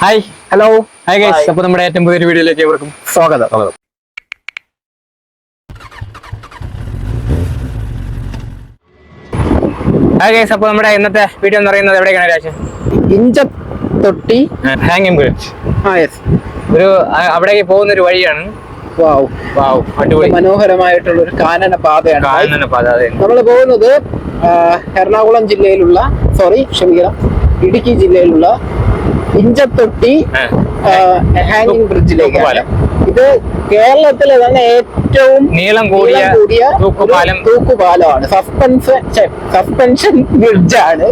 Hi hello hi guys. അപ്പൊ നമ്മുടെ ഏറ്റവും പുതിയൊരു വീഡിയോയിലേക്ക് ഏവർക്കും സ്വാഗതം. സ്വാഗതം. ഹായ് ഗൈസ് അപ്പൊ നമ്മുടെ ഇന്നത്തെ വീഡിയോ എന്ന് പറയുന്നത് എവിടെയാണ് രാജൻ ഇഞ്ച തൊട്ടി ഹാങ്ങിങ് ബ്രിഡ്ജ് ആ യെസ് ഒരു അവിടേക്ക് പോകുന്ന ഒരു വഴിയാണ്. വാവ് വാവ് അടിപൊളി. മനോഹരമായിട്ടുള്ള ഒരു കാനന പാതയാണ്. കാനന പാത നമ്മൾ പോകുന്നത് എറണാകുളം ജില്ലയിലുള്ള സോറി ക്ഷമിക്കണം ഇടുക്കി ജില്ലയിലുള്ള ഇഞ്ചത്തൊട്ടി. ഹാങ്ങിങ് ബ്രിഡ്ജിലേക്ക് ഇത് കേരളത്തിലെ തന്നെ ഏറ്റവും നീളം കൂടിയ കൂടിയ തൂക്കുപാലം. തൂക്കുപാലമാണ്. സസ്പെൻസ് സസ്പെൻഷൻ ബ്രിഡ്ജാണ്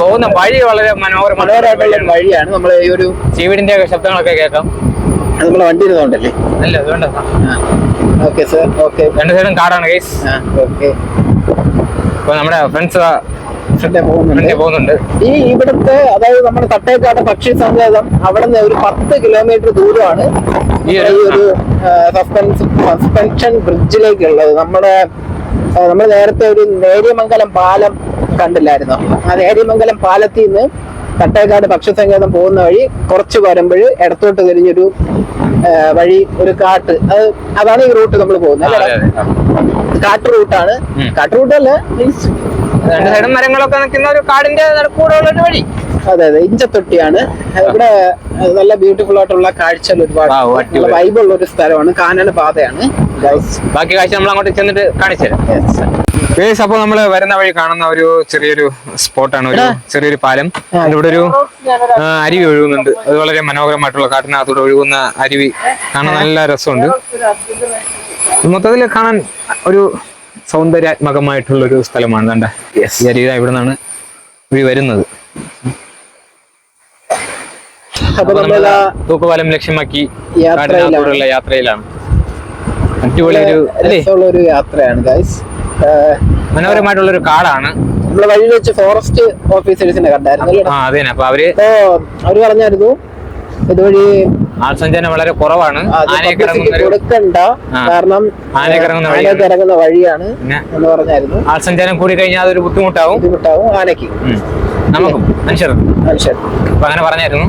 പോകുന്ന വഴി വളരെ മനോഹരമായ മനോഹരമായിട്ടുള്ള വഴിയാണ്. നമ്മൾ ഈ ഒരു ചീവിടിന്റെ ശബ്ദങ്ങളൊക്കെ കേൾക്കാം. നമ്മൾ വണ്ടി ഇരുന്നോണ്ടല്ലേ അല്ല അതുകൊണ്ട്. ഓക്കെ സർ ഓക്കെ രണ്ട് സൈഡും കാടാണ് ഗൈസ് ഓക്കെ അപ്പൊ നമ്മുടെ ഫ്രണ്ട്സ് ഫ്രണ്ട് പോകുന്നുണ്ട്. ഈ ഇവിടുത്തെ അതായത് നമ്മുടെ തട്ടേക്കാട് പക്ഷി സങ്കേതം അവിടെ നിന്ന് ഒരു പത്ത് കിലോമീറ്റർ ദൂരമാണ് ഈ ഒരു- സസ്പെൻസ് സസ്പെൻഷൻ ബ്രിഡ്ജിലേക്കുള്ളത് നമ്മുടെ നമ്മൾ നേരത്തെ ഒരു നേര്യമംഗലം പാലം കണ്ടില്ലായിരുന്നോ? ആ നേര്യമംഗലം പാലത്തിൽ നിന്ന് തട്ടേക്കാട് പക്ഷി സങ്കേതം പോകുന്ന വഴി കുറച്ച് വരുമ്പോൾ ഇടത്തോട്ട് തിരിഞ്ഞൊരു വഴി ഒരു കാട്ട്. അത് അതാണ് ഈ റൂട്ട് നമ്മൾ പോകുന്നത്. കാട്ട് റൂട്ടാണ്. കാട്ട് റൂട്ടല്ല മീൻസ് രണ്ട് സൈഡും മരങ്ങളൊക്കെ നിൽക്കുന്ന ഒരു കാടിന്റെ നടുക്കൂടെ ഉള്ള ഒരു വഴി. അതെ അതെ. ഇഞ്ചത്തൊട്ടിയാണ്. ഇവിടെ നല്ല ബ്യൂട്ടിഫുൾ ആയിട്ടുള്ള കാഴ്ചകൾ ഒരുപാട്. വൈബുള്ള ഒരു സ്ഥലമാണ്. കാനന പാതയാണ്. ബാക്കി കാഴ്ച നമ്മൾ അങ്ങോട്ട് ചെന്നിട്ട് കാണിച്ചു തരാം. ഗേസ് അപ്പോൾ നമ്മൾ വരുന്ന വഴി കാണുന്ന ഒരു ചെറിയൊരു സ്പോട്ടാണ്. ഒരു ചെറിയൊരു പാലം. ഇവിടെ ഒരു അരുവി ഒഴുകുന്നുണ്ട്. അത് വളരെ മനോഹരമായിട്ടുള്ള കാട്ടിനകത്തൂടെ ഒഴുകുന്ന അരുവി. കാണാൻ നല്ല രസമുണ്ട്. മൊത്തത്തിൽ കാണാൻ ഒരു സൗന്ദര്യാത്മകമായിട്ടുള്ള ഒരു സ്ഥലമാണ്. കണ്ട ശരീരം ഇവിടെ നിന്നാണ് ഇവ വരുന്നത്. തൂക്കുപാലം ലക്ഷ്യമാക്കി യാത്രയിലാണ്. യാത്രയിലാണ്. അടിപൊളി ഒരു യാത്രയാണ് ഗൈസ് മനോഹരമായിട്ടുള്ള ഒരു കാടാണ്. നമ്മൾ വഴി വെച്ച് ഫോറസ്റ്റ് ഓഫീസേഴ്സിനെ കണ്ടായിരുന്നു. അവർ അവർ പറഞ്ഞായിരുന്നു ഇതുവഴി ആൾസഞ്ചാരം വളരെ കുറവാണ്. കൊടുക്കണ്ട. കാരണം ആനയൊക്കെ ഇറങ്ങുന്ന വഴിയാണ്. എന്ന് പറഞ്ഞായിരുന്നു. ആൾസഞ്ചാരം കൂടി കഴിഞ്ഞാൽ അതൊരു ബുദ്ധിമുട്ടാവും. ബുദ്ധിമുട്ടാവും ആനയ്ക്ക്. നമുക്കും മനുഷ്യർ. മനുഷ്യർ. അപ്പൊ അങ്ങനെ പറഞ്ഞായിരുന്നു.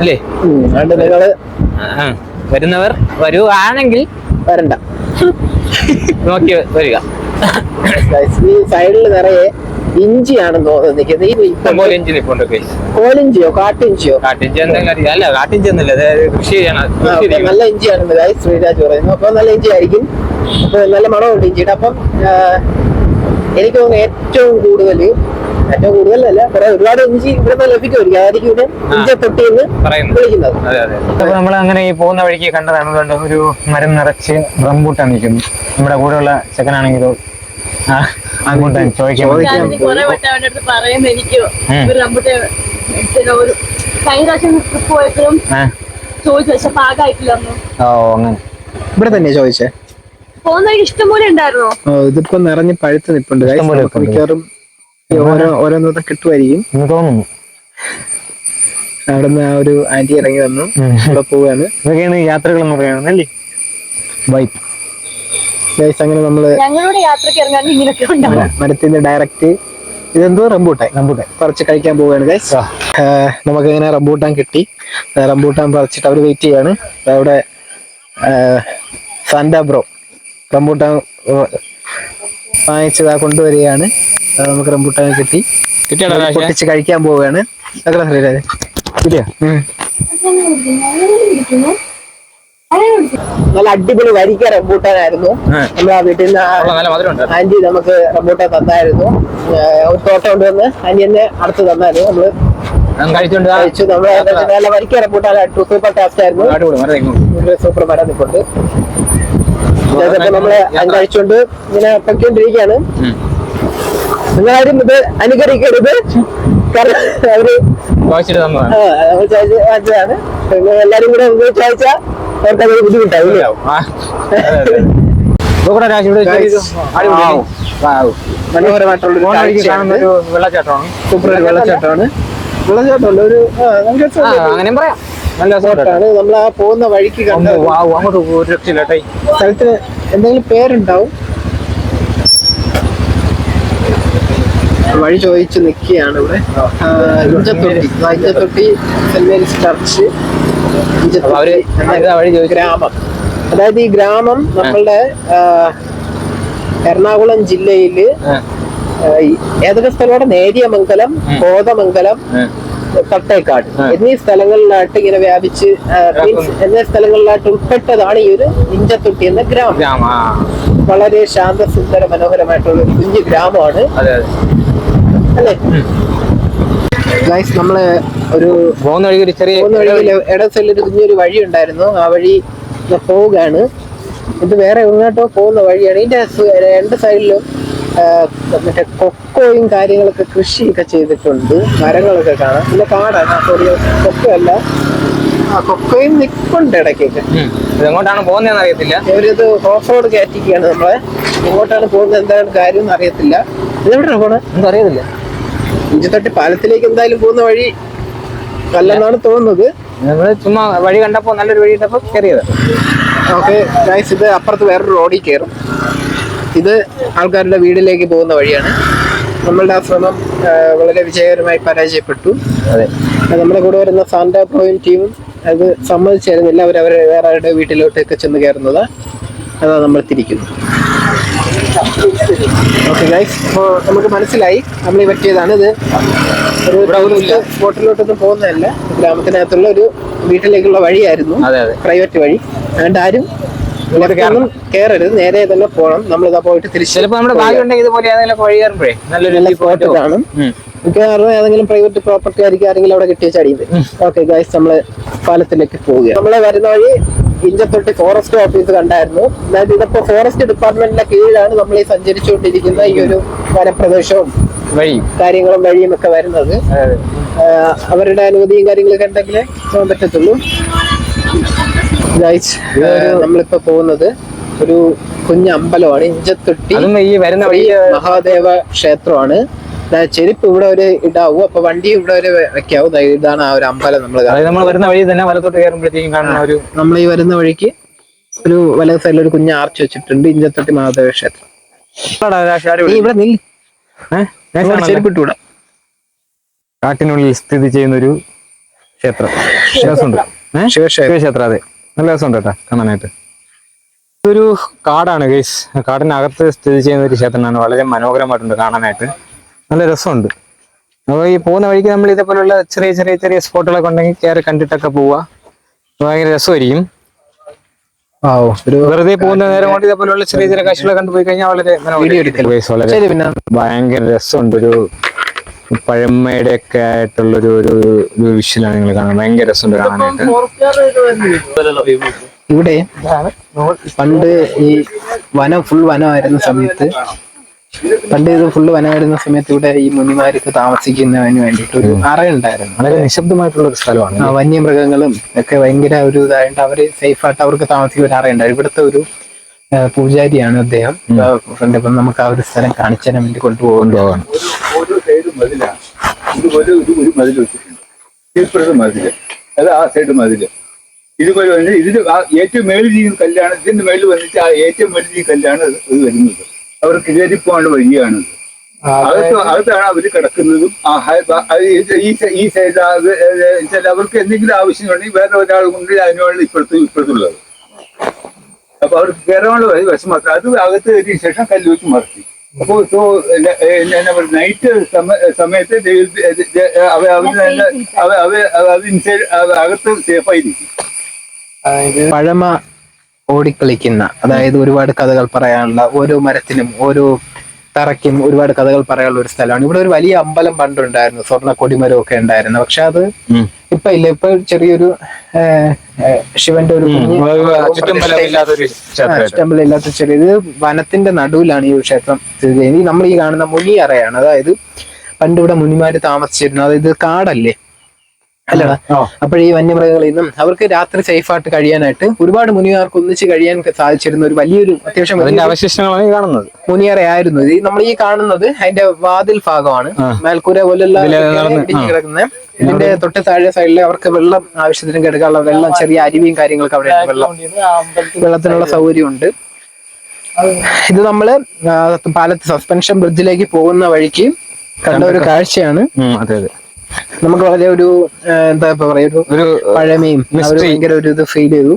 അല്ലേ. നിങ്ങൾ വരുന്നവർ വരൂ. ആണെങ്കിൽ വരുവാണെങ്കിൽ വരണ്ട. നോക്കി വരിക. സൈഡിൽ നിറയെ ഇഞ്ചിയാണെന്ന് തോന്നുന്നത് കോലിഞ്ചിയോ കാട്ടിഞ്ചിയോ? കാട്ടിഞ്ചി എന്തെങ്കിലും അല്ല കാട്ടിഞ്ചി ഒന്നുമില്ല. അതായത് കൃഷി ചെയ്യണം. നല്ല ഇഞ്ചിയാണെന്ന് ഗായ് ശ്രീരാജ് പറയുന്നു. അപ്പൊ നല്ല ഇഞ്ചി ആയിരിക്കും. അപ്പൊ നല്ല മണമുണ്ട് ഇഞ്ചിയുടെ. അപ്പം എനിക്ക് തോന്നുന്നു ഏറ്റവും കൂടുതൽ ഏറ്റവും കൂടുതലല്ല കുറെ ഒരുപാട് ഇഞ്ചി ഇവിടെ നിന്ന് ലഭിക്കുമായിരിക്കും. അതായിരിക്കും ഇവിടെ ഇഞ്ചി തൊട്ടിന്ന് പറയുന്നു. വിളിക്കുന്നത്. അതെ അതെ അപ്പൊ നമ്മൾ അങ്ങനെ ഈ പോകുന്ന വഴിക്ക് കണ്ടതാണ്. ഒരു മരം നിറച്ച് റംബൂട്ടാൻ നിൽക്കുന്നു. നമ്മുടെ കൂടെയുള്ള ചെക്കനാണെങ്കിലോ വട്ടം അവന്റെ എനിക്ക്. കഴിഞ്ഞ പ്രാവശ്യം ട്രിപ്പ് പോയപ്പോഴും ചോദിച്ചു പക്ഷെ ഓ അങ്ങനെ. ഇവിടെ തന്നെ ചോദിച്ചേ? പോകുന്ന ഇഷ്ടം പോലെ ഉണ്ടായിരുന്നോ? ഇതിപ്പോ നിറഞ്ഞ് പഴുത്ത് നിപ്പുണ്ട്. മിക്കവാറും ഓരോ ഓരോന്നൂടെ കിട്ടുമായിരിക്കും. എന്ന് തോന്നുന്നു. അവിടെ നിന്ന് ആ ഒരു ആന്റി ഇറങ്ങി വന്നു. ഇവിടെ പോവാണ്. ഇതൊക്കെയാണ് യാത്രകൾ എന്ന് പറയുന്നത് അല്ലേ? ബൈക്ക് ഗൈസ് അങ്ങനെ നമ്മൾ ഞങ്ങളുടെ യാത്രയ്ക്ക് ഇറങ്ങാൻ ഇങ്ങനെയൊക്കെ ഉണ്ടാവും. മരത്തിന്റെ ഡയറക്റ്റ് ഇതെന്തോ റംബൂട്ടാൻ റംബൂട്ടാൻ. പറിച്ച് കഴിക്കാൻ പോവുകയാണ് ഗൈസ് നമുക്ക് ഇങ്ങനെ റംബൂട്ടാൻ കിട്ടി. റംബൂട്ടാൻ പറിച്ചിട്ട് അവർ വെയിറ്റ് ചെയ്യാണ്. അവിടെ സാന്റാ ബ്രോ റംബൂട്ടാൻ വാങ്ങിച്ചത് ആ കൊണ്ടുവരികയാണ്. നമുക്ക് റംബൂട്ടാൻ കിട്ടി. പൊട്ടിച്ച് കഴിക്കാൻ പോവുകയാണ്. കിട്ടിയോ. നല്ല അടിപൊളി വരിക്ക റംബൂട്ടാനായിരുന്നു. നമ്മൾ ആ വീട്ടിൽ നിന്ന് ആന്റി നമുക്ക് റംബൂട്ടാൻ തന്നായിരുന്നു. ഒരു തോട്ടം കൊണ്ടുവന്ന് ആന്റി തന്നെ അടുത്ത് തന്നായിരുന്നു. നമ്മൾ കഴിച്ചു. നമ്മൾ നല്ല വരിക്ക റംബൂട്ടാൻ സൂപ്പർ ടേസ്റ്റ് ആയിരുന്നു. സൂപ്പർ മരം നിൽപ്പുണ്ട് ഇതൊക്കെ നമ്മൾ കഴിച്ചുകൊണ്ട് ഇങ്ങനെ പൊയ്ക്കൊണ്ടിരിക്കുകയാണ്. നിങ്ങളാരും ഇത് അനുകരിക്കരുത്. കാരണം അവർ എല്ലാരും കൂടെ ചോദിച്ചാൽ അവർക്ക് അത് ബുദ്ധിമുട്ടാവില്ല. മനോഹരമായിട്ടുള്ള വെള്ളച്ചാട്ടമാണ്. സൂപ്പർ ഒരു വെള്ളച്ചാട്ടമാണ്. വെള്ളച്ചാട്ടമല്ല ഒരു അങ്ങനെയും പറയാം. നല്ല സ്പോട്ടാണ് നമ്മൾ ആ പോകുന്ന വഴിക്ക് കണ്ടു അങ്ങോട്ട് ഒരു രക്ഷയില്ല സ്ഥലത്തിന് എന്തെങ്കിലും പേരുണ്ടാവും. വഴി ചോദിച്ച് നിൽക്കുകയാണ് ഇവിടെ. Inchathotty. Inchathotty Saint Mary's Church. അപ്പൊ അവർ എന്താ വഴി ഗ്രാമം. അതായത് ഈ ഗ്രാമം നമ്മളുടെ എറണാകുളം ജില്ലയിൽ ഏതൊക്കെ സ്ഥലമാണ്? നേരിയമംഗലം കോതമംഗലം തട്ടേക്കാട്. എന്നീ സ്ഥലങ്ങളിലായിട്ട് ഇങ്ങനെ വ്യാപിച്ച് മീൻസ് എന്നീ സ്ഥലങ്ങളിലായിട്ട് ഉൾപ്പെട്ടതാണ് ഈ ഒരു ഇഞ്ചത്തൊട്ടി എന്ന ഗ്രാമം. വളരെ ശാന്തസുന്ദര മനോഹരമായിട്ടുള്ള ഒരു കുഞ്ഞു ഗ്രാമമാണ്. അല്ലേ? ഗൈസ് നമ്മൾ ഒരു പോകുന്ന വഴി ഒരു ചെറിയ പോകുന്ന വഴിയിൽ ഇട സൈഡിൽ ഒരു കുഞ്ഞൊരു വഴി ഉണ്ടായിരുന്നു ആ വഴി പോവുകയാണ്. ഇത് വേറെ എങ്ങോട്ടോ പോകുന്ന വഴിയാണ്. ഇതിന്റെ രണ്ട് സൈഡിലും മറ്റേ കൊക്കോയും കാര്യങ്ങളൊക്കെ കൃഷിയൊക്കെ ചെയ്തിട്ടുണ്ട്. മരങ്ങളൊക്കെ കാണാം. പിന്നെ കാടാണ്. സോറി കൊക്കോ അല്ല. ആ കൊക്കോയും നിൽപ്പുണ്ട് ഇടയ്ക്കൊക്കെ. എങ്ങോട്ടാണ് പോകുന്നതെന്ന് അറിയത്തില്ല. ഇവരിത് ഓഫ് റോഡ് കയറ്റിക്കുകയാണ് നമ്മളെ. എങ്ങോട്ടാണ് പോകുന്നത് എന്താണ് കാര്യം എന്ന് അറിയത്തില്ല ഇതെവിടെയാണ് പോണത് ഒന്നും അറിയത്തില്ല. ഇഞ്ചത്തട്ടി പാലത്തിലേക്ക് എന്തായാലും പോകുന്ന വഴി അല്ലെന്നാണ് തോന്നുന്നത്. നമ്മൾ ചുമ്മാ വഴി കണ്ടപ്പോ നല്ലൊരു വഴി കണ്ടപ്പോ കയറിയത് ഓക്കെ ഗൈസ് ഇത് അപ്പുറത്ത് വേറൊരു റോഡിൽ കയറും ഇത് ആൾക്കാരുടെ വീടിലേക്ക് പോകുന്ന വഴിയാണ്. നമ്മളുടെ ആ ശ്രമം വളരെ വിജയകരമായി പരാജയപ്പെട്ടു. അതെ. നമ്മുടെ കൂടെ വരുന്ന സാന്റാ പ്രോയും ടീമും അത് സമ്മതിച്ചായിരുന്നില്ല. അവർ അവരെ വേറെ വീട്ടിലോട്ടൊക്കെ ചെന്ന് കയറുന്നത്. അതാ നമ്മൾ തിരിക്കുന്നു ഗൈസ് അപ്പോൾ നമുക്ക് മനസ്സിലായി. നമ്മൾ പറ്റിയതാണ് ഇത്. ഒരു സ്പോട്ടിലോട്ടൊന്നും പോകുന്നതല്ല. ഗ്രാമത്തിനകത്തുള്ള ഒരു വീട്ടിലേക്കുള്ള വഴിയായിരുന്നു. പ്രൈവറ്റ് വഴി. അതുകൊണ്ട് ആരും കേറരുത്. നേരെ തന്നെ പോകണം നമ്മൾ പോയിട്ട് തിരിച്ച് ചിലപ്പോ നമ്മുടെ ഭാഗ്യം ഉണ്ടെങ്കിൽ ഇതുപോലെ ഏതെങ്കിലും വഴി കയറുമ്പോഴേ നല്ലൊരു കാണും. മിക്കവാറും ഏതെങ്കിലും പ്രൈവറ്റ് പ്രോപ്പർട്ടി ആയിരിക്കും ആരെങ്കിലും അവിടെ കിട്ടിയ ചടിയത് ഓക്കെ ഗൈസ് നമ്മൾ പാലത്തിലേക്ക് പോവുക നമ്മളെ വരുന്ന വഴി ഇഞ്ചത്തൊട്ടി ഫോറസ്റ്റ് ഓഫീസ് കണ്ടായിരുന്നു. അതായത് ഇതിപ്പോ ഫോറസ്റ്റ് ഡിപ്പാർട്ട്മെന്റിന്റെ കീഴിലാണ് നമ്മൾ ഈ സഞ്ചരിച്ചുകൊണ്ടിരിക്കുന്ന ഈ ഒരു വനപ്രദേശവും വഴിയും കാര്യങ്ങളും വഴിയും ഒക്കെ വരുന്നത്. അവരുടെ അനുമതിയും കാര്യങ്ങളൊക്കെ ഉണ്ടെങ്കിലേ പോകാൻ പറ്റത്തുള്ളൂ. നമ്മളിപ്പോ പോകുന്നത് ഒരു കുഞ്ഞമ്പലമാണ്. ഇഞ്ചത്തൊട്ടി ഈ വരുന്ന മഹാദേവ ക്ഷേത്രമാണ്. ചെരുപ്പ് ഇവിടെ ഒരു ഇടാവൂ അപ്പൊ വണ്ടി ഇവിടെ ഒരു വെക്കാവും. ഇതാണ് ആ ഒരു അമ്പലം നമ്മൾ നമ്മൾ വരുന്ന വഴി തന്നെ വലത്തോട്ട് കയറുമ്പോഴത്തേക്കും കാണുന്ന ഒരു നമ്മൾ ഈ വരുന്ന വഴിക്ക് ഒരു വലത് സൈഡിൽ ഒരു കുഞ്ഞ് ആർച്ച് വെച്ചിട്ടുണ്ട്. ഇഞ്ചത്തട്ടി മഹാദേവ ക്ഷേത്രം. ഇവിടെ നില്ല്. ഏഹ്? ഇവിടെ ചെരുപ്പ് ഇട്ടൂടാ. കാട്ടിനുള്ളിൽ സ്ഥിതി ചെയ്യുന്ന ഒരു ക്ഷേത്രം ക്ഷേത്രം ശിവക്ഷേത്രം. അതെ. നല്ല രസമുണ്ട് കേട്ടോ കാണാനായിട്ട്. ഇതൊരു കാടാണ് ഗൈസ്. കാടിനകത്ത് സ്ഥിതി ചെയ്യുന്ന ഒരു ക്ഷേത്രമാണ്. വളരെ മനോഹരമായിട്ടുണ്ട് കാണാനായിട്ട്. നല്ല രസമുണ്ട്. അപ്പോൾ ഈ പോകുന്ന വഴിക്ക് നമ്മൾ ഇതേപോലുള്ള ചെറിയ ചെറിയ ചെറിയ സ്പോട്ടുകളൊക്കെ ഉണ്ടെങ്കിൽ കയറി കണ്ടിട്ടൊക്കെ പോവുക ഭയങ്കര രസമായിരിക്കും. വെറുതെ പോകുന്ന നേരം കൊണ്ട് ഇതേപോലുള്ള ചെറിയ ചെറിയ കാഴ്ചകളൊക്കെ കണ്ടു പോയി കഴിഞ്ഞാൽ വളരെ വളരെ ഭയങ്കര രസമുണ്ട്. ഒരു പഴമയുടെ ഒക്കെ ആയിട്ടുള്ള ഒരു ഒരു ഒരു വിഷ്വലാണ് നിങ്ങൾ കാണുന്നത്. ഭയങ്കര രസമുണ്ട് കാണാനായിട്ട്. ഇവിടെ പണ്ട് ഈ വനം ഫുൾ വനമായിരുന്ന സമയത്ത് പണ്ട് ഇത് ഫുള്ള് വനമായിരുന്ന സമയത്ത് ഇവിടെ ഈ മുനിമാർക്ക് താമസിക്കുന്നതിന് വേണ്ടിയിട്ട് ഒരു അറയുണ്ടായിരുന്നു വളരെ നിശബ്ദമായിട്ടുള്ള ഒരു സ്ഥലമാണ്. ആ വന്യമൃഗങ്ങളും ഒക്കെ ഭയങ്കര ഒരു ഇതായിട്ട് അവർ സേഫ് ആയിട്ട് അവർക്ക് താമസിക്കുന്ന ഒരു അറയുണ്ടായിരുന്നു ഇവിടുത്തെ ഒരു പൂജാരിയാണ് അദ്ദേഹം. ഫ്രണ്ട് ഇപ്പം നമുക്ക് ആ ഒരു സ്ഥലം കാണിച്ചു തരാൻ വേണ്ടി കൊണ്ടുപോകുന്നുണ്ട് ഒരു സൈഡ് മതിലാണ് ഇതുപോലെ ഒരു ഒരു മതിൽ വെച്ചിട്ടുണ്ട്. ഇപ്പുറത്തെ മതിൽ അത് ആ സൈഡ് മതിൽ ഇതുപോലെ വന്ന് ഇതിന് ഏറ്റവും മേളിൽ ജീവിതം കല്ലാണ് ഇതിന്റെ മേളിൽ വന്നിട്ട് ആ ഏറ്റവും മേളിൽ ജീവിതം കല്ലാണ് ഇത് ഇത് വരുന്നത്. അവർക്ക് കയറി വരികയാണ് വഴിയാണിത് അകത്ത് അകത്താണ് അവർ കിടക്കുന്നതും ഈ ഈ സൈഡ് അവർക്ക് എന്തെങ്കിലും ആവശ്യമുണ്ടെങ്കിൽ വേറെ ഒരാൾ കൊണ്ട് അതിനുള്ള ഇപ്പോഴത്തെ ഇപ്പോഴത്തുള്ളത് അപ്പൊ അവർക്ക് കയറാനുള്ള വഴി വശം മാത്രം അത് അകത്ത് കയറിയ ശേഷം കല്ല് വെച്ച് മറത്തി അപ്പോ സോ എന്നാ പറയുക നൈറ്റ് സമയത്ത് അവർ ഇൻസൈഡ് അകത്ത് സേഫായിരിക്കും പഴമ ഓടിക്കളിക്കുന്ന അതായത് ഒരുപാട് കഥകൾ പറയാനുള്ള ഓരോ മരത്തിനും ഓരോ തറയ്ക്കും ഒരുപാട് കഥകൾ പറയാനുള്ള ഒരു സ്ഥലമാണ്. ഇവിടെ ഒരു വലിയ അമ്പലം പണ്ടുണ്ടായിരുന്നു സ്വർണ കൊടിമരം ഒക്കെ ഉണ്ടായിരുന്നു. പക്ഷെ അത്. ഇപ്പൊ ഇല്ല ഇപ്പൊ ചെറിയൊരു ശിവന്റെ ഒരു ഇല്ലാത്ത ചെറിയ ഇത് വനത്തിന്റെ നടുവിലാണ് ഈ ക്ഷേത്രം സ്ഥിതി ചെയ്യുന്നത്. നമ്മൾ ഈ കാണുന്ന മുനി അറയാണ്. അതായത് പണ്ട് ഇവിടെ മുനിമാര് താമസിച്ചിരുന്നു അതായത് കാടല്ലേ? അല്ലടാ അപ്പോൾ ഈ വന്യമൃഗങ്ങളിൽ നിന്നും അവർക്ക് രാത്രി സേഫായിട്ട് കഴിയാനായിട്ട് ഒരുപാട് മുനിയാർക്ക് ഒന്നിച്ച് കഴിയാൻ സാധിച്ചിരുന്ന ഒരു വലിയൊരു അത്യാവശ്യം അവശിഷ്ടങ്ങളാണ് കാണുന്നത്. കാണുന്നത് മുനിയറയായിരുന്നു ഇത് നമ്മൾ ഈ കാണുന്നത് അതിന്റെ വാതിൽ ഭാഗമാണ്. മേൽക്കൂര ആ. കിടക്കുന്നത് ഇതിന്റെ തൊട്ട് താഴെ സൈഡിൽ അവർക്ക് വെള്ളം ആവശ്യത്തിന് കിടക്കാനുള്ള വെള്ളം ചെറിയ അരുവിയും കാര്യങ്ങളൊക്കെ അവിടെ വെള്ളം. വെള്ളത്തിനുള്ള സൗകര്യമുണ്ട്. ഇത് നമ്മൾ പാലത്ത് സസ്പെൻഷൻ ബ്രിഡ്ജിലേക്ക് പോകുന്ന വഴിക്ക് കണ്ട ഒരു കാഴ്ചയാണ്. അതെ അതെ. നമുക്ക് വളരെ ഒരു എന്താ ഇപ്പൊ പറയാ ഒരു പഴമയും ഭയങ്കര ഒരു ഇത് ഫീൽ ചെയ്തു.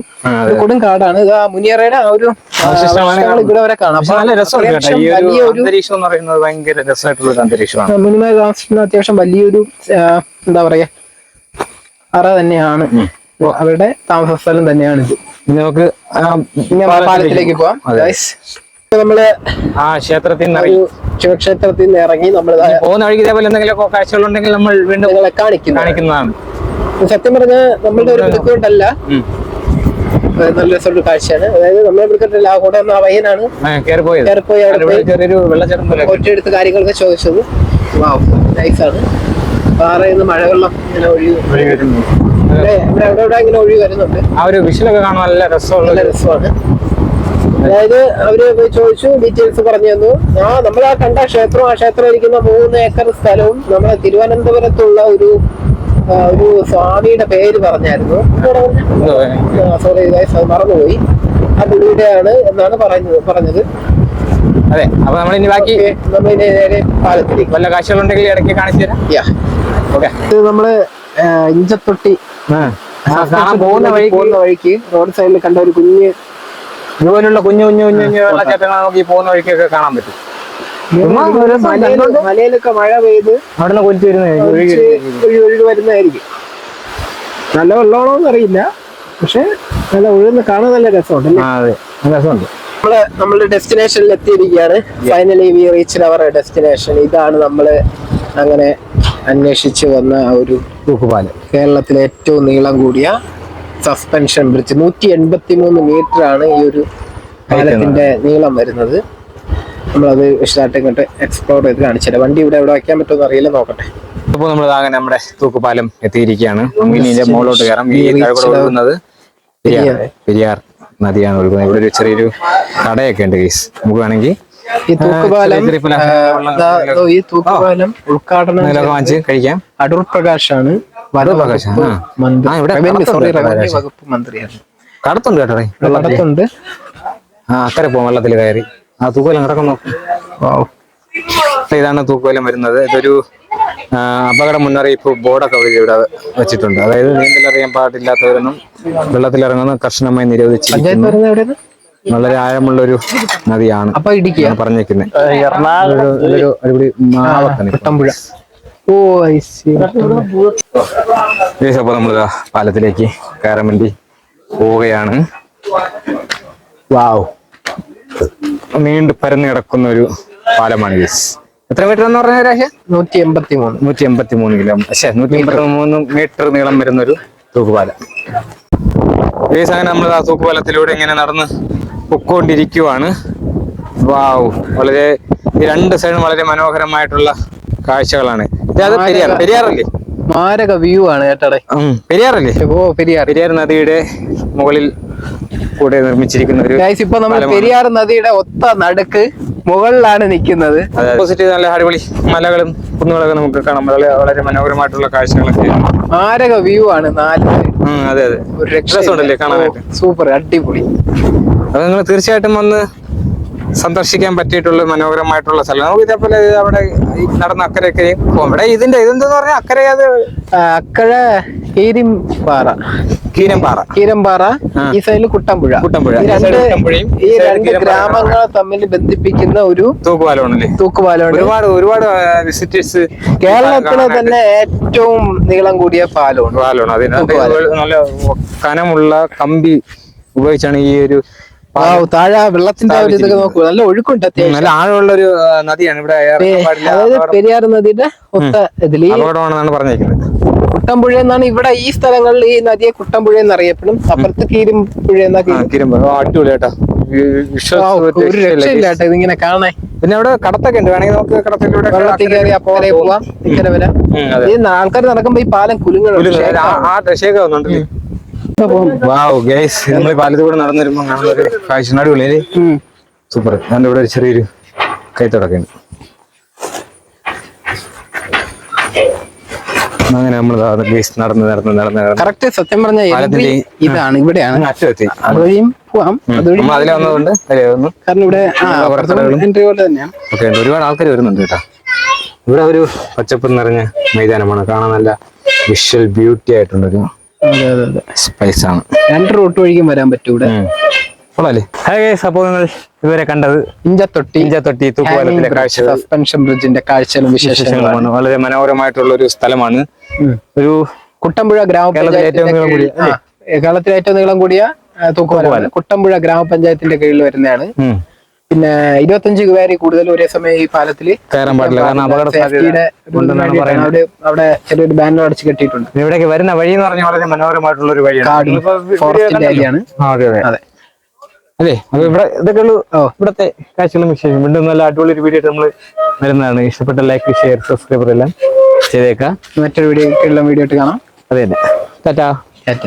കൊടും കാടാണ്. ഇത് ആ മുനിയറയുടെ ആ ഒരു ഇവിടെ വരെ കാണാം. അത്യാവശ്യം വലിയൊരു എന്താ പറയാ അറ തന്നെയാണ്. അവരുടെ താമസ സ്ഥലം തന്നെയാണ് ഇത് നമുക്ക് പാലത്തിലേക്ക് പോവാം. നമ്മൾ ആ ക്ഷേത്രത്തിൽ നിന്ന് ശിവക്ഷേത്രത്തിൽ നിന്ന് ഇറങ്ങി നമ്മൾ പോകുന്ന വഴിക്ക് ഇതേപോലെ എന്തെങ്കിലും കാഴ്ചകളുണ്ടെങ്കിൽ നമ്മൾ വീണ്ടും കാണിക്കും കാണിക്കുന്നു കാണിക്കുന്നതാണ്. സത്യം പറഞ്ഞ നമ്മളുടെ ഒരു ബുദ്ധിമുട്ടല്ല. നല്ല രസമുള്ള കാഴ്ചയാണ്. അതായത് നമ്മളെ വിളിക്കട്ടില്ല ആ കൂടെ ആ പയ്യനാണ് കയറിപ്പോയി അവിടെ ചെറിയൊരു വെള്ളച്ചാട്ടം ഒറ്റയെടുത്ത് കാര്യങ്ങളൊക്കെ ചോദിച്ചത്. നൈസാണ്. പാറയിൽ നിന്ന് മഴവെള്ളം ഇങ്ങനെ ഒഴുകി വരുന്നു. ഇവിടെ ഇവിടെ ഇങ്ങനെ ഒഴുകി വരുന്നുണ്ട്. ആ ഒരു വിഷലൊക്കെ കാണാൻ നല്ല രസമുള്ള നല്ല രസമാണ്. അതായത് അവർ ചോദിച്ചു ഡീറ്റെയിൽസ് പറഞ്ഞു തന്നു. ആ നമ്മൾ ആ കണ്ട ക്ഷേത്രം ആ ക്ഷേത്രം ഇരിക്കുന്ന മൂന്ന് ഏക്കർ സ്ഥലവും നമ്മളെ തിരുവനന്തപുരത്തുള്ള ഒരു ഒരു സ്വാമിയുടെ പേര് പറഞ്ഞായിരുന്നു. സോറി മറന്നുപോയി. ആ പുള്ളിയുടെയാണ് എന്നാണ് പറഞ്ഞത് പറഞ്ഞത്. അതെ അപ്പൊ നമ്മൾ ഇനി ബാക്കി നേരെ പാലത്തിലേക്ക്. വല്ല കാശുകളുണ്ടെങ്കിൽ ഇടയ്ക്ക് കാണിച്ചു തരാം. Yeah. ഓക്കെ. ഇത് നമ്മൾ ഇഞ്ചത്തൊട്ടി. പോകുന്ന വഴിക്ക് റോഡ് സൈഡിൽ കണ്ട ഒരു കുഞ്ഞ് ഇതുപോലുള്ള കുഞ്ഞു കുഞ്ഞു കുഞ്ഞു കുഞ്ഞു വെള്ളച്ചാട്ടങ്ങൾ നമുക്ക് ഈ പോകുന്ന വഴിക്കൊക്കെ കാണാൻ പറ്റും. മലയിലൊക്കെ മഴ പെയ്ത് അവിടെ കൊലിച്ചു ഒഴുകി വരുന്നതായിരിക്കും. നല്ല വെള്ളമാണോന്ന് അറിയില്ല. പക്ഷെ നല്ല ഒഴുകുന്ന കാണാൻ നല്ല രസമുണ്ട്? അതെ. നല്ല രസമുണ്ട്. നമ്മൾ നമ്മളുടെ ഡെസ്റ്റിനേഷനിൽ എത്തിയിരിക്കുകയാണ് finally we reach our destination ഇതാണ് നമ്മൾ അങ്ങനെ അന്വേഷിച്ച് വന്ന ആ ഒരു തൂക്കുപാൽ. കേരളത്തിലെ ഏറ്റവും നീളം കൂടിയ സസ്പെൻഷൻ ബ്രിഡ്ജ് നൂറ്റി എൺപത്തി മൂന്ന് മീറ്റർ ആണ് ഈ ഒരു പാലത്തിന്റെ നീളം വരുന്നത്. നമ്മളത് വിശദമായിട്ട് ഇങ്ങോട്ട് എക്സ്പ്ലോർ ചെയ്ത് കാണിച്ചത് വണ്ടി ഇവിടെ എവിടെ വയ്ക്കാൻ പറ്റുമെന്ന് അറിയില്ല നോക്കട്ടെ. അപ്പോൾ നമ്മൾ അങ്ങനെ നമ്മുടെ തൂക്കുപാലം എത്തിയിരിക്കുകയാണ്. നമുക്ക് ഇനി ഇതിന്റെ മുകളിലോട്ട് കയറാം. ഈ ഒഴുകുന്നത് പെരിയാർ. നദിയാണ് ഒഴുകുന്നത്. ഇവിടെ ഒരു ചെറിയൊരു കടയൊക്കെ ഉണ്ട് നമുക്ക് വേണമെങ്കിൽ ഈ തൂക്കുപാലം ഈ തൂക്കുപാലം ഉദ്ഘാടനം കഴിക്കാം. അടൂർ പ്രകാശാണ്. പ്രകാശ്. വകുപ്പ് മന്ത്രിയാണ്. കടത്തുണ്ട് കേട്ടോ കടത്തുണ്ട്. ആ അക്കരെ പോകും വെള്ളത്തിൽ കയറി. ആ തൂക്കോലം കിടക്കുന്നു. ഇതാണ് തൂക്കോലം വരുന്നത്. ഇതൊരു അപകട മുന്നറിയിപ്പ് ബോർഡൊക്കെ വഴി ഇവിടെ വെച്ചിട്ടുണ്ട്. അതായത് നീന്തലറിയാൻ പാടില്ലാത്തവരൊന്നും വെള്ളത്തിലിറങ്ങുന്ന കർശനമായി നിരോധിച്ചു വളരെ ആഴമുള്ള ഒരു നദിയാണ് പറഞ്ഞിരിക്കുന്നത് ഇടുക്കിയ ഓ അപ്പൊ നമ്മൾ പാലത്തിലേക്ക് കയറാൻ വേണ്ടി പോവുകയാണ്. വാവ് നീണ്ടു പരന്നു കിടക്കുന്ന ഒരു പാലമാണ് ഗൈസ്. എത്ര മീറ്റർ എന്ന് പറഞ്ഞ രാശ നൂറ്റി എൺപത്തി മൂന്ന് നൂറ്റി എൺപത്തി മൂന്ന് കിലോ. പക്ഷേ നൂറ്റി എൺപത്തി മൂന്ന് മീറ്റർ നീളം വരുന്ന ഒരു തൂക്കുപാലം. ഈ അങ്ങനെ നമ്മൾ ആ തൂക്കുപാലത്തിലൂടെ ഇങ്ങനെ നടന്ന് പൊക്കോണ്ടിരിക്കുവാണ്. വാവ് വളരെ ഈ രണ്ട് സൈഡും വളരെ മനോഹരമായിട്ടുള്ള കാഴ്ചകളാണ് പെരിയാർ പെരിയാറല്ലേ? മാരക വ്യൂ ആണ് കേട്ടടെ ഉം, പെരിയാറല്ലേ? ഓ പെരിയാർ. പെരിയാർ നദിയുടെ മുകളിൽ കൂടെ നിർമ്മിച്ചിരിക്കുന്ന ഒരു ഗൈസ് ഇപ്പൊ നമ്മൾ പാലമാണ്. പെരിയാർ നദിയുടെ ഒത്ത നടുക്ക് മുകളിലാണ് നിൽക്കുന്നത്. ഓപ്പോസിറ്റ് നല്ല അടിപൊളി മലകളും കുന്നുകളൊക്കെ നമുക്ക് കാണാം. വളരെ വളരെ മനോഹരമായിട്ടുള്ള കാഴ്ചകളൊക്കെ. മാരക വ്യൂ ആണ് നാല്. അതെ അതെ. ഒരു രസമുണ്ടല്ലേ കാണാനായിട്ട്? സൂപ്പർ അടിപൊളി. അത് നിങ്ങൾ തീർച്ചയായിട്ടും വന്ന് സന്ദർശിക്കാൻ പറ്റിയിട്ടുള്ള മനോഹരമായിട്ടുള്ള സ്ഥലം നമുക്ക് ഇതേപോലെ അവിടെ നടന്ന അക്കരയൊക്കെയും പോകും. ഇവിടെ ഇതിന്റെ ഇതെന്തെന്ന് പറഞ്ഞാൽ അക്കരെ അത് അക്കര കീരിംപാറ കീരിമ്പാറ കീരമ്പാറ. ഈ സൈഡിൽ കുട്ടമ്പുഴ. കുട്ടമ്പുഴ. ഈ രണ്ട് ഗ്രാമങ്ങളെ തമ്മിൽ ബന്ധിപ്പിക്കുന്ന ഒരു തൂക്കുപാലമാണ് തൂക്കുപാലമാണ് ഒരുപാട് ഒരുപാട് വിസിറ്റേഴ്സ് കേരളത്തിലെ തന്നെ ഏറ്റവും നീളം കൂടിയ പാലമാണ് പാലമാണ് അതിന് നല്ല കനമുള്ള കമ്പി ഉപയോഗിച്ചാണ് ഈ ഒരു താഴെ വെള്ളത്തിന്റെ ഒരു ഇതൊക്കെ നോക്കൂ. നല്ല ഒഴുക്കുണ്ട് നല്ല ആഴമുള്ള ഒരു നദിയാണ്. ഇവിടെ അതായത് പെരിയാർ നദിയുടെ ഒത്ത ഇതിൽ അപകടമാണെന്നാണ് പറഞ്ഞേക്കുന്നത് കുട്ടമ്പുഴ എന്നാണ് ഇവിടെ ഈ സ്ഥലങ്ങളിൽ ഈ നദിയെ കുട്ടമ്പുഴ എന്നറിയപ്പെടും. അപ്പുറത്ത് കീരുമ്പുഴ എന്നൊക്കെ ആ, കിരുമ്പ ആ, അടിപൊളി കേട്ടോ. ഒരു രക്ഷയില്ല. കേട്ടോ ഇതിങ്ങനെ കാണാൻ. പിന്നെ അവിടെ കടത്തൊക്കെ ഉണ്ട്. വേണമെങ്കിൽ നമുക്ക് കടത്തിലൂടെ വെള്ളത്തിൽ കയറി അപ്പുറേ പോവാം. ഇങ്ങനെ വരാം. ഈ ആൾക്കാർ നടക്കുമ്പോ ഈ പാലം കുലുങ്ങണം ആ- ദശയൊക്കെ വന്നുണ്ടല്ലേ ഗൈസ് നമ്മൾ പാലത്തിൽ കൂടെ നടന്നു വരുമ്പോൾ കാണുന്ന ഒരു കാഴ്ച അടിപൊളി സൂപ്പർ അതിന്റെ ഇവിടെ ഒരു ചെറിയൊരു കൈത്തടക്കം ഉണ്ട് അങ്ങനെ നമ്മൾ ഗൈസ് നടന്ന് നടന്ന് നടന്ന് കറക്റ്റ് സത്യം പറഞ്ഞ ഇതാണ് ഇവിടെയാണ്. അറ്റമെത്തി. അതുവഴിയും പോവാം. നമ്മൾ അതിലെ വന്നതുകൊണ്ട് കാരണം ഇവിടെ. എൻട്രി പോലെ തന്നെയാണ്. ഓക്കെ ഒരുപാട് ആൾക്കാർ വരുന്നുണ്ട് കേട്ടോ. ഇവിടെ ഒരു പച്ചപ്പ് നിറഞ്ഞ മൈതാനമാണ്. കാണാൻ നല്ല വിഷ്വൽ ബ്യൂട്ടി ആയിട്ടുള്ളൊരു അതെ അതെ അതെ. സ്പേസ് ആണ്. രണ്ട് റൂട്ട് വഴിക്കും വരാൻ പറ്റൂടെ? കൊള്ളാല്ലേ ഹായ് ഗൈസ് അപ്പോൾ നിങ്ങൾ ഇതുവരെ കണ്ടത് ഇഞ്ചത്തൊട്ടി ഇഞ്ചത്തൊട്ടി തൂക്കുപാലത്തിലെ കാഴ്ചകൾ. സസ്പെൻഷൻ ബ്രിഡ്ജിന്റെ കാഴ്ചകളും വിശേഷങ്ങളും വിശേഷങ്ങളുമാണ് വളരെ മനോഹരമായിട്ടുള്ള ഒരു സ്ഥലമാണ് ഒരു കുട്ടമ്പുഴ കീഴിൽ- കേരളത്തിലെ ഏറ്റവും നീളം കൂടിയ തൂക്കുപാലം. കുട്ടമ്പുഴ ഗ്രാമപഞ്ചായത്തിന്റെ കീഴിൽ വരുന്നതാണ്. പിന്നെ ഇരുപത്തഞ്ച് പേര് കൂടുതൽ ഒരേ സമയം ഈ പാലത്തിൽ കയറാൻ പാടില്ല. കാരണം അപകട അവിടെ അവിടെ ചെറിയൊരു ബാനർ അടിച്ച് കെട്ടിയിട്ടുണ്ട്. ഇവിടേക്ക് വരുന്ന വഴി എന്ന് പറഞ്ഞാൽ വളരെ മനോഹരമായിട്ടുള്ള ഒരു വഴിയാണ്. ഫോറസ്റ്റിന്റെ. ഏരിയയാണ് അതെ. അതെ. അപ്പൊ ഇവിടെ ഇതൊക്കെ ഉള്ളു ഇവിടത്തെ കാഴ്ചകളും വിശേഷം വീണ്ടും നല്ല അടിപൊളി ഒരു വീഡിയോ ആയിട്ട് നമ്മൾ വരുന്നതാണ്. ഇഷ്ടപ്പെട്ട ലൈക്ക് ഷെയർ സബ്സ്ക്രൈബർ എല്ലാം ചെയ്തേക്കാം. മറ്റൊരു വീഡിയോ വീഡിയോ ആയിട്ട് കാണാം. അതെ അതെ. ടാറ്റാ. ടാറ്റ.